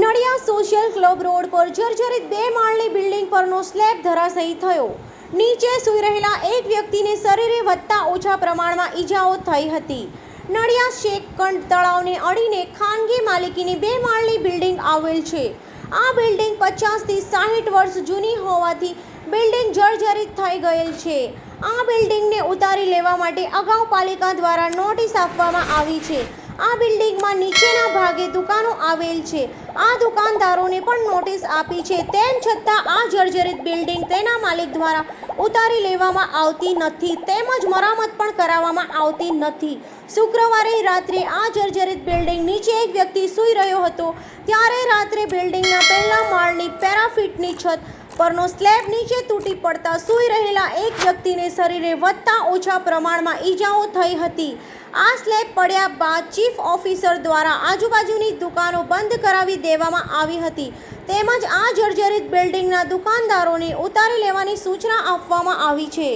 Nadiad social club road પર જર્જરિત બે માળની બિલ્ડિંગ પરનો સ્લેબ ધરાશયી થયો. નીચે સૂઈ રહેલા એક વ્યક્તિને શરીરે વધતા ઓછા પ્રમાણમાં ઈજાઓ થઈ હતી. નડિયા શેખકંડ તળાવને અડીને ખાનગી માલિકીની બે માળની બિલ્ડિંગ આવેલ છે. આ બિલ્ડિંગ પચાસથી સાહીઠ વર્ષ જૂની હોવાથી બિલ્ડિંગ જર્જરિત થઈ ગયેલ છે. આ બિલ્ડિંગને ઉતારી લેવા માટે અગાઉ પાલિકા દ્વારા નોટિસ આપવામાં આવી છે. આ બિલ્ડિંગમાં નીચેના ભાગે દુકાનો આવેલ છે. આ દુકાનદારોને પણ નોટિસ આપી છે. તેમ છતાં આ જર્જરિત બિલ્ડિંગ તેના માલિક દ્વારા ઉતારી લેવામાં આવતી નથી. તેમજ મરામત પણ કરાવવામાં આવતી નથી. શુક્રવારે રાત્રે આ જર્જરિત બિલ્ડિંગ નીચે એક વ્યક્તિ સૂઈ રહ્યો હતો. ત્યારે રાત્રે બિલ્ડિંગના પહેલા માળની પેરાફિટની છત પરનો સ્લેબ નીચે તૂટી પડતા સૂઈ રહેલા એક વ્યક્તિને શરીરે વધતા ઓછા પ્રમાણમાં ઈજાઓ થઈ હતી. આ સ્લેબ પડ્યા બાદ ચીફ ઓફિસર દ્વારા આજુબાજુની દુકાનો બંધ કરાવી દેવામાં આવી હતી. તેમજ આ જર્જરિત બિલ્ડિંગના દુકાનદારોને ઉતારી લેવાની સૂચના આપવામાં આવી છે.